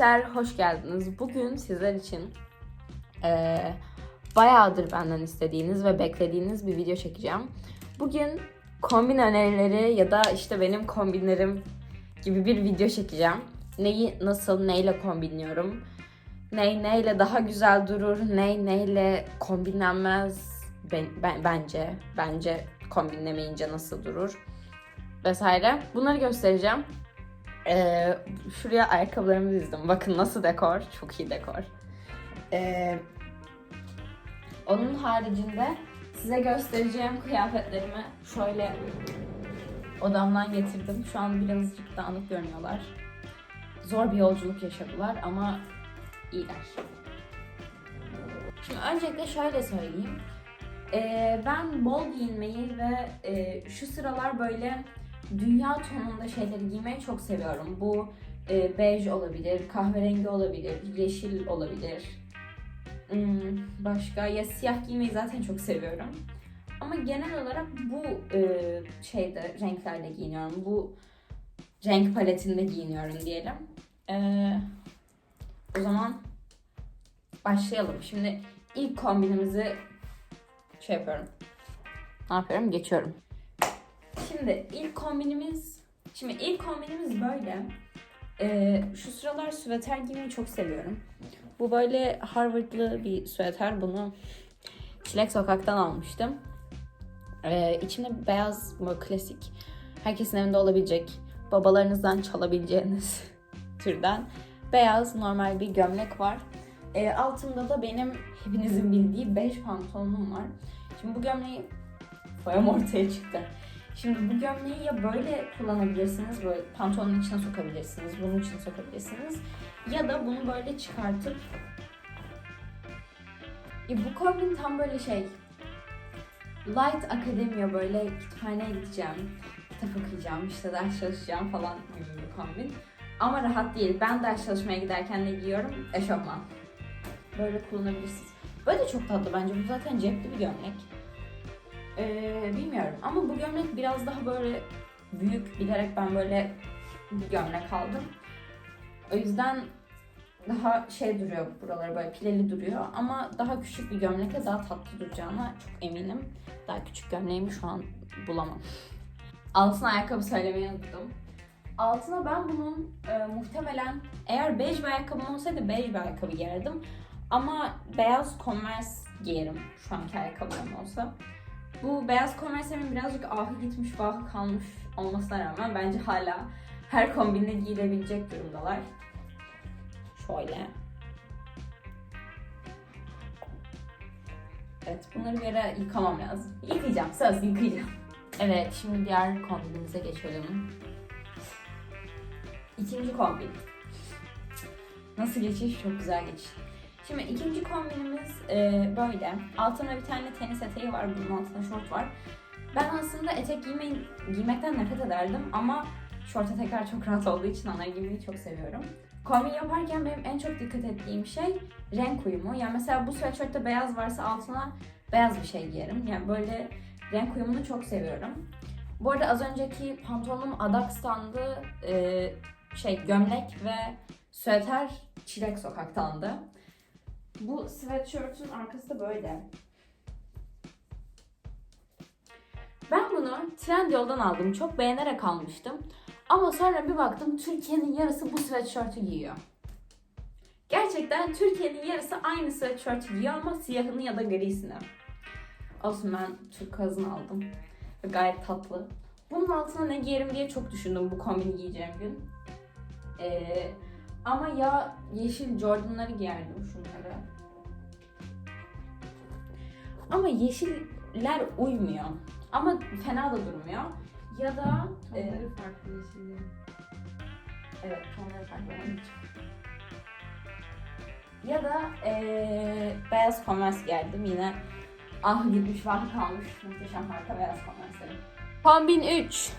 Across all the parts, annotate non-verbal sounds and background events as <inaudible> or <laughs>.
Arkadaşlar hoş geldiniz. Bugün sizler için eee bayağıdır benden istediğiniz ve beklediğiniz bir video çekeceğim. Bugün kombin önerileri ya da işte benim kombinlerim gibi bir video çekeceğim. Neyi nasıl neyle kombinliyorum? Ney neyle daha güzel durur? Ney neyle kombinlenmez? Ben, ben- bence bence kombinlemeyince nasıl durur? Vesaire. Bunları göstereceğim. Ee, şuraya ayakkabılarımı dizdim. Bakın nasıl dekor. Çok iyi dekor. Ee, onun haricinde size göstereceğim kıyafetlerimi şöyle odamdan getirdim. Şu an birazcık dağınık görünüyorlar. Zor bir yolculuk yaşadılar ama iyiler. Şimdi öncelikle şöyle söyleyeyim. Ee, ben bol giyinmeyi ve e, şu sıralar böyle dünya tonunda şeyleri giymeyi çok seviyorum. Bu e, bej olabilir, kahverengi olabilir, yeşil olabilir. Hmm, başka ya siyah giymeyi zaten çok seviyorum. Ama genel olarak bu e, şeyde renklerde giyiniyorum. Bu renk paletinde giyiniyorum diyelim. E, o zaman başlayalım. Şimdi ilk kombinimizi şey yapıyorum. Ne yapıyorum? Geçiyorum. Şimdi ilk kombinimiz, şimdi ilk kombinimiz böyle. Ee, şu sıralar süveter giymeyi çok seviyorum. Bu böyle Harvard'lı bir süveter. Bunu Çilek Sokak'tan almıştım. Ee, içinde beyaz böyle klasik, herkesin evinde olabilecek, babalarınızdan çalabileceğiniz <laughs> türden beyaz normal bir gömlek var. Ee, altında da benim hepinizin bildiği bej pantolonum var. Şimdi bu gömleği foyam ortaya çıktı. Şimdi bu gömleği ya böyle kullanabilirsiniz, böyle pantolonun içine sokabilirsiniz, bunun içine sokabilirsiniz. Ya da bunu böyle çıkartıp... Ya bu kombin tam böyle şey... Light Academia böyle kütüphaneye gideceğim, kitap okuyacağım, işte ders çalışacağım falan gibi bir kombin. Ama rahat değil. Ben ders çalışmaya giderken ne giyiyorum? Eşofman. Böyle kullanabilirsiniz. Böyle çok tatlı bence. Bu zaten cepli bir gömlek. Ee, bilmiyorum ama bu gömlek biraz daha böyle büyük bilerek ben böyle bir gömlek aldım. O yüzden daha şey duruyor buraları böyle pileli duruyor ama daha küçük bir gömlekle daha tatlı duracağına çok eminim. Daha küçük gömleğimi şu an bulamam. Altına ayakkabı söylemeyi unuttum. Altına ben bunun e, muhtemelen eğer bej bir ayakkabım olsaydı bej bir ayakkabı giyerdim. Ama beyaz Converse giyerim şu anki ayakkabılarım olsa. Bu beyaz Converse'lerin birazcık ahı gitmiş, vahı kalmış olmasına rağmen bence hala her kombinle giyilebilecek durumdalar. Şöyle. Evet, bunları bir ara yıkamam lazım. Yıkayacağım, söz yıkayacağım. Evet, şimdi diğer kombinimize geçelim. İkinci kombin. Nasıl geçiş? Çok güzel geçiş. Şimdi ikinci kombinimiz e, böyle. Altına bir tane tenis eteği var, bunun altında şort var. Ben aslında etek giymeyi, giymekten nefret ederdim ama şort etekler çok rahat olduğu için onları giymeyi çok seviyorum. Kombin yaparken benim en çok dikkat ettiğim şey renk uyumu. Yani mesela bu sweatshirtte beyaz varsa altına beyaz bir şey giyerim. Yani böyle renk uyumunu çok seviyorum. Bu arada az önceki pantolonum Adax'tandı. E, şey gömlek ve süveter Çilek Sokak'tandı. Bu sweatshirt'ün arkası da böyle. Ben bunu Trendyol'dan aldım. Çok beğenerek almıştım. Ama sonra bir baktım Türkiye'nin yarısı bu sweatshirt'ü giyiyor. Gerçekten Türkiye'nin yarısı aynı sweatshirt'ü giyiyor ama siyahını ya da grisini. Olsun ben Türk kazını aldım. Ve gayet tatlı. Bunun altına ne giyerim diye çok düşündüm bu kombini giyeceğim gün. Ee, ama ya yeşil Jordan'ları giyerdim şunları. Ama yeşiller uymuyor. Ama fena da durmuyor. Ya da e, Tonları farklı yeşillerin. evet tonları farklı. Ya da e, beyaz Converse giyerdim yine. Ah gitmiş vah kalmış muhteşem marka beyaz Converse'lerim. Kombin 3.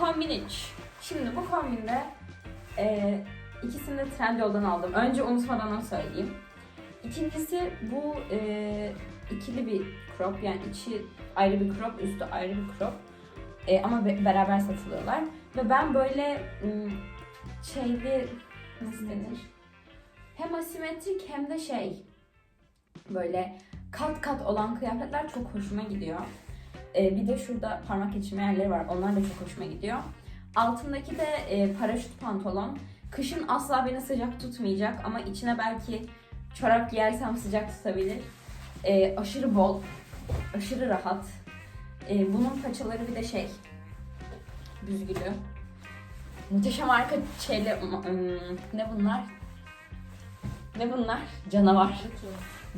Kombin 3. Şimdi bu kombinde e, ikisini de Trendyol'dan aldım. Önce unutmadan onu söyleyeyim. İkincisi bu e, ikili bir crop yani içi ayrı bir crop, üstü ayrı bir crop. E, ama be- beraber satılıyorlar. Ve ben böyle şeyli nasıl denir? Hem asimetrik hem de şey böyle kat kat olan kıyafetler çok hoşuma gidiyor. Ee, bir de şurada parmak geçirme yerleri var. Onlar da çok hoşuma gidiyor. Altındaki de e, paraşüt pantolon. Kışın asla beni sıcak tutmayacak ama içine belki çorap giyersem sıcak tutabilir. Ee, aşırı bol, aşırı rahat. Ee, bunun paçaları bir de şey, büzgülü. Muhteşem arka şeyle, ım, ne bunlar? Ne bunlar? Canavar.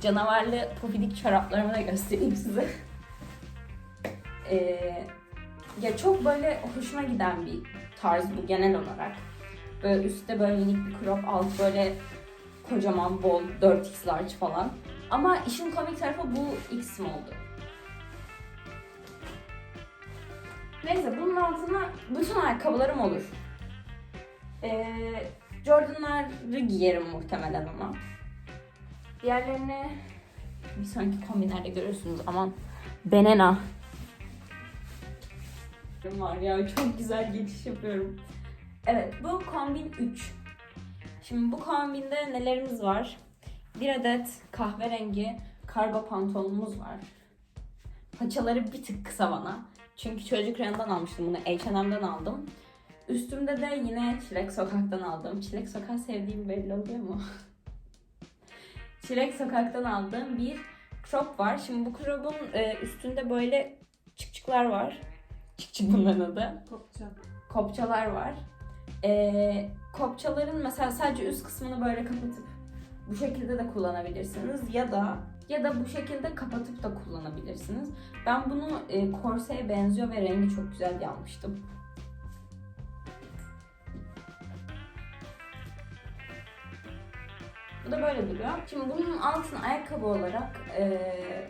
Canavarlı pofidik çoraplarımı da göstereyim size. Ee, ya çok böyle hoşuma giden bir tarz bu genel olarak. Böyle üstte böyle minik bir crop, alt böyle kocaman bol 4x large falan. Ama işin komik tarafı bu X small'du. Neyse bunun altına bütün ayakkabılarım olur. Ee, Jordan'ları giyerim muhtemelen ama. Diğerlerini bir sonraki kombinlerde görürsünüz. Aman Benena. Var ya <laughs> çok güzel geçiş yapıyorum. Evet bu kombin 3. Şimdi bu kombinde nelerimiz var? Bir adet kahverengi kargo pantolonumuz var. Paçaları bir tık kısa bana. Çünkü çocuk reyonundan almıştım bunu. H&M'den aldım. Üstümde de yine Çilek Sokak'tan aldım. Çilek Sokak sevdiğim belli oluyor mu? <laughs> Çilek Sokak'tan aldığım bir crop var. Şimdi bu crop'un e, üstünde böyle çıkçıklar var. Çıkçık bunların adı Kopça. kopçalar var. Ee, kopçaların mesela sadece üst kısmını böyle kapatıp bu şekilde de kullanabilirsiniz ya da ya da bu şekilde kapatıp da kullanabilirsiniz. Ben bunu e, korseye benziyor ve rengi çok güzel diye almıştım. Bu da böyle duruyor. Şimdi bunun altına ayakkabı olarak e,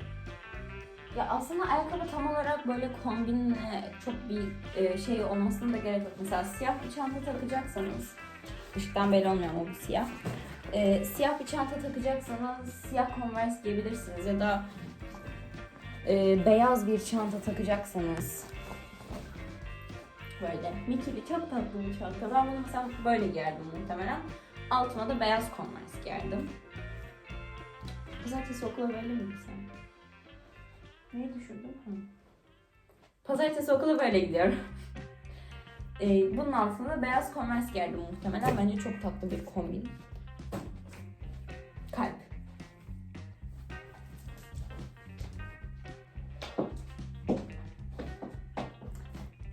ya aslında ayakkabı tam olarak böyle kombinle çok bir e, şey olmasına da gerek yok. Mesela siyah bir çanta takacaksanız, ışıktan belli olmuyor ama bu siyah. E, siyah bir çanta takacaksanız siyah Converse giyebilirsiniz ya da e, beyaz bir çanta takacaksanız böyle Mickey'li çok tatlı bir çanta. Ben bunu mesela böyle giyerdim muhtemelen. Altına da beyaz Converse giyerdim. Pazartesi okula böyle miydi sen? Neyi düşürdüm? Hı. Pazartesi okula böyle gidiyorum. <laughs> Ee, bunun altında beyaz Converse giyerdim muhtemelen. Bence çok tatlı bir kombin. Kalp.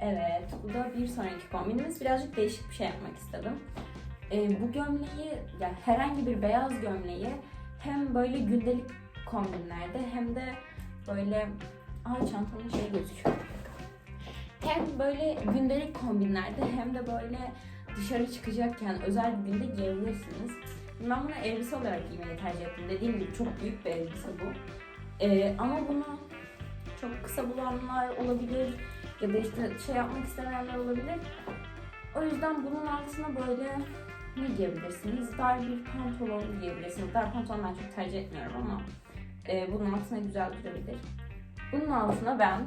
Evet, bu da bir sonraki kombinimiz. Birazcık değişik bir şey yapmak istedim. Ee, bu gömleği, yani herhangi bir beyaz gömleği hem böyle gündelik kombinlerde hem de böyle Ay çantamın şey gözüküyor. Hem böyle gündelik kombinlerde hem de böyle dışarı çıkacakken özel bir günde giyebilirsiniz. Ben bunu elbise olarak giymeyi tercih ettim. Dediğim gibi çok büyük bir elbise bu. Ee, ama bunu çok kısa bulanlar olabilir ya da işte şey yapmak istemeyenler olabilir. O yüzden bunun altına böyle ne giyebilirsiniz? Dar bir pantolon giyebilirsiniz. Dar pantolon ben çok tercih etmiyorum ama e, bunun altına güzel durabilir. Bunun altına ben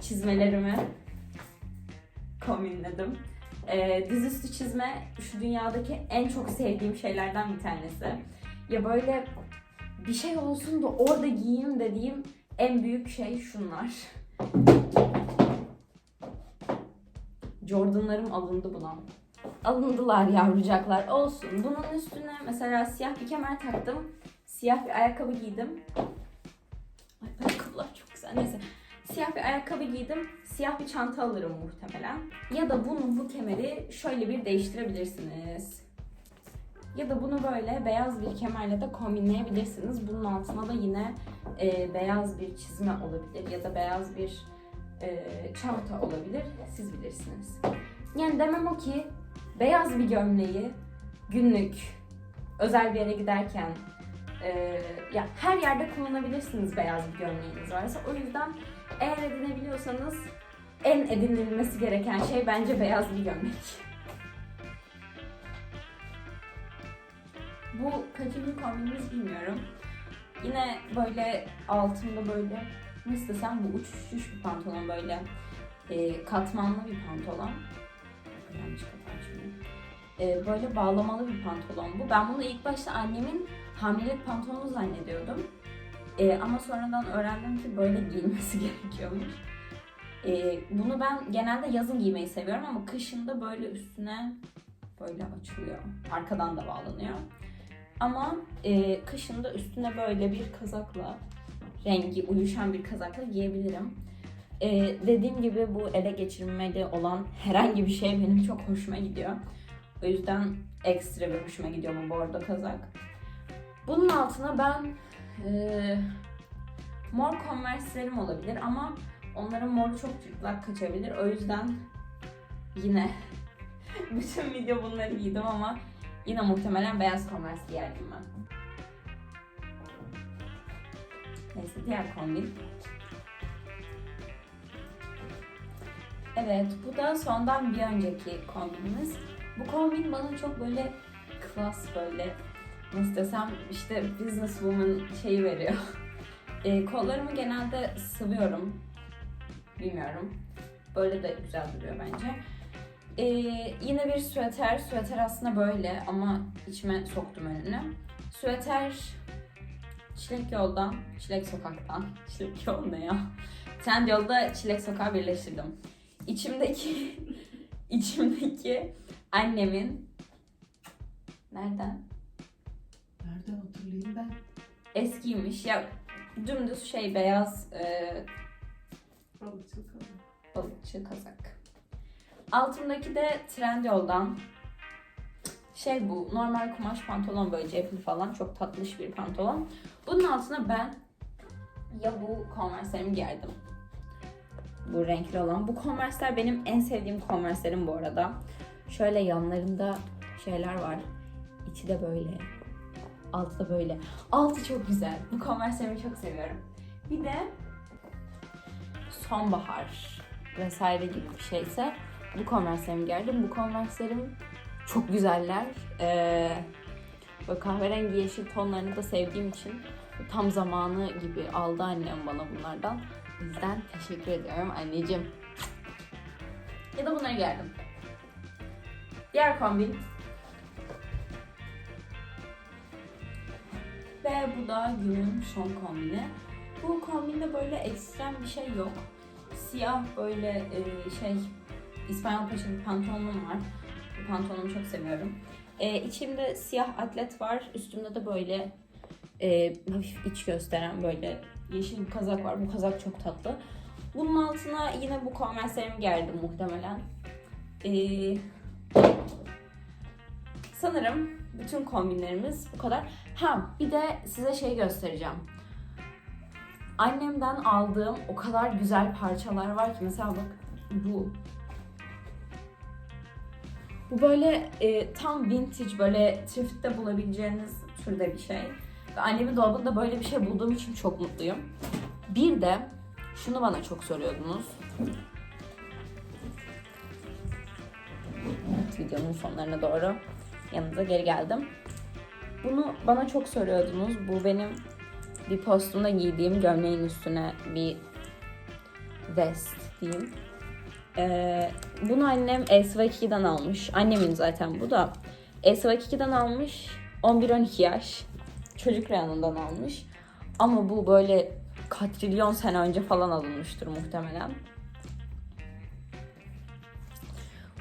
çizmelerimi kombinledim. Ee, dizüstü çizme şu dünyadaki en çok sevdiğim şeylerden bir tanesi. Ya böyle bir şey olsun da orada giyeyim dediğim en büyük şey şunlar. Jordan'larım alındı buna. Alındılar yavrucaklar. Olsun. Bunun üstüne mesela siyah bir kemer taktım. Siyah bir ayakkabı giydim. Ay ayakkabılar çok güzel. Neyse. Siyah bir ayakkabı giydim. Siyah bir çanta alırım muhtemelen. Ya da bunu bu kemeri şöyle bir değiştirebilirsiniz. Ya da bunu böyle beyaz bir kemerle de kombinleyebilirsiniz. Bunun altına da yine e, beyaz bir çizme olabilir ya da beyaz bir e, çanta olabilir. Siz bilirsiniz. Yani demem o ki beyaz bir gömleği günlük özel bir yere giderken ee, ya her yerde kullanabilirsiniz beyaz bir gömleğiniz varsa. O yüzden eğer edinebiliyorsanız en edinilmesi gereken şey bence beyaz bir gömlek. Bu kaçıncı kombinimiz bilmiyorum. Yine böyle altında böyle nasıl desem bu uç uç bir pantolon böyle e, katmanlı bir pantolon. Yanlış kapağı. E, böyle bağlamalı bir pantolon bu. Ben bunu ilk başta annemin hamilelik pantolonu zannediyordum. E, ama sonradan öğrendim ki böyle giyilmesi <laughs> gerekiyormuş. E, bunu ben genelde yazın giymeyi seviyorum ama kışın da böyle üstüne böyle açılıyor. Arkadan da bağlanıyor. Ama e, kışın da üstüne böyle bir kazakla rengi uyuşan bir kazakla giyebilirim. E, dediğim gibi bu ele geçirmeli olan herhangi bir şey benim çok hoşuma gidiyor. O yüzden ekstra bir hoşuma gidiyor bu bordo kazak. Bunun altına ben e, mor konverslerim olabilir ama onların moru çok cırtlak kaçabilir. O yüzden yine <laughs> bütün video bunları giydim ama yine muhtemelen beyaz konvers giyerdim ben. Neyse diğer kombin. Evet bu da sondan bir önceki kombinimiz. Bu kombin bana çok böyle klas böyle nasıl desem işte businesswoman şeyi veriyor. <laughs> E, kollarımı genelde sıvıyorum. Bilmiyorum. Böyle de güzel duruyor bence. E, yine bir süveter. Süveter aslında böyle ama içime soktum önünü. Süveter Çilek yoldan, Çilek sokaktan. <laughs> Çilek yol ne ya? Trendyol'da Çilek sokağı birleştirdim. İçimdeki <laughs> içimdeki annemin nereden? Nereden hatırlayayım ben? Eskiymiş ya dümdüz şey beyaz e, Balıkçı kadın. balıkçı kazak. Altındaki de Trendyol'dan şey bu normal kumaş pantolon böyle cepli falan çok tatlış bir pantolon. Bunun altına ben ya bu konverslerimi giyerdim. Bu renkli olan. Bu konversler benim en sevdiğim konverslerim bu arada. Şöyle yanlarında şeyler var. İçi de böyle. Altı da böyle. Altı çok güzel. Bu konverslerimi çok seviyorum. Bir de sonbahar vesaire gibi bir şeyse bu konverslerimi giyerdim. Bu konverslerim çok güzeller. Ee, böyle kahverengi yeşil tonlarını da sevdiğim için tam zamanı gibi aldı annem bana bunlardan. O yüzden teşekkür ediyorum anneciğim. Ya da bunları giyerdim. Diğer kombin. Ve bu da günün son kombini. Bu kombinde böyle ekstrem bir şey yok. Siyah böyle e, şey İspanyol paça bir pantolonum var. Bu pantolonumu çok seviyorum. E, içimde siyah atlet var. Üstümde de böyle e, hafif iç gösteren böyle yeşil bir kazak var. Bu kazak çok tatlı. Bunun altına yine bu konverslerimi giyerdim muhtemelen. E, sanırım bütün kombinlerimiz bu kadar. Ha bir de size şey göstereceğim. Annemden aldığım o kadar güzel parçalar var ki mesela bak bu bu böyle e, tam vintage böyle thrift'te bulabileceğiniz türde bir şey. Ve annemin dolabında böyle bir şey bulduğum için çok mutluyum. Bir de şunu bana çok soruyordunuz. Videonun sonlarına doğru yanınıza geri geldim. Bunu bana çok soruyordunuz. Bu benim bir postumda giydiğim gömleğin üstüne bir vest diyeyim. Ee, bunu annem Esva2'den almış. Annemin zaten bu da. Esva2'den almış. 11-12 yaş. Çocuk reyonundan almış. Ama bu böyle katrilyon sene önce falan alınmıştır muhtemelen.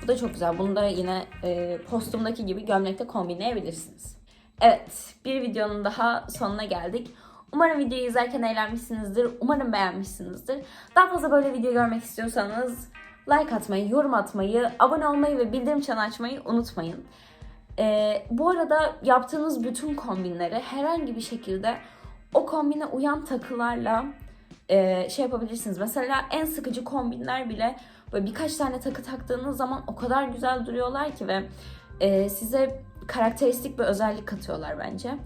Bu da çok güzel. Bunu da yine e, postumdaki gibi gömlekte kombinleyebilirsiniz. Evet, bir videonun daha sonuna geldik. Umarım videoyu izlerken eğlenmişsinizdir. Umarım beğenmişsinizdir. Daha fazla böyle video görmek istiyorsanız like atmayı, yorum atmayı, abone olmayı ve bildirim çanı açmayı unutmayın. Ee, bu arada yaptığınız bütün kombinleri herhangi bir şekilde o kombine uyan takılarla e, şey yapabilirsiniz. Mesela en sıkıcı kombinler bile böyle birkaç tane takı taktığınız zaman o kadar güzel duruyorlar ki ve e, size karakteristik bir özellik katıyorlar bence.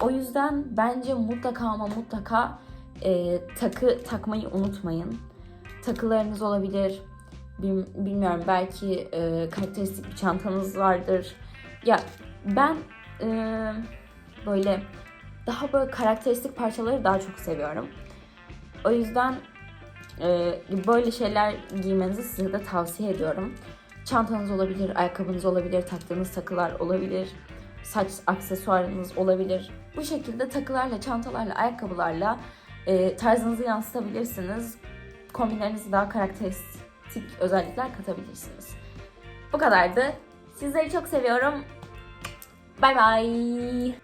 O yüzden bence mutlaka ama mutlaka e, takı takmayı unutmayın. Takılarınız olabilir. Bil- bilmiyorum belki e, karakteristik bir çantanız vardır. Ya ben e, böyle daha böyle karakteristik parçaları daha çok seviyorum. O yüzden Ee, böyle şeyler giymenizi size de tavsiye ediyorum. Çantanız olabilir, ayakkabınız olabilir, taktığınız takılar olabilir, saç aksesuarınız olabilir. Bu şekilde takılarla, çantalarla, ayakkabılarla e, tarzınızı yansıtabilirsiniz. Kombinlerinize daha karakteristik özellikler katabilirsiniz. Bu kadardı. Sizleri çok seviyorum. Bay bay.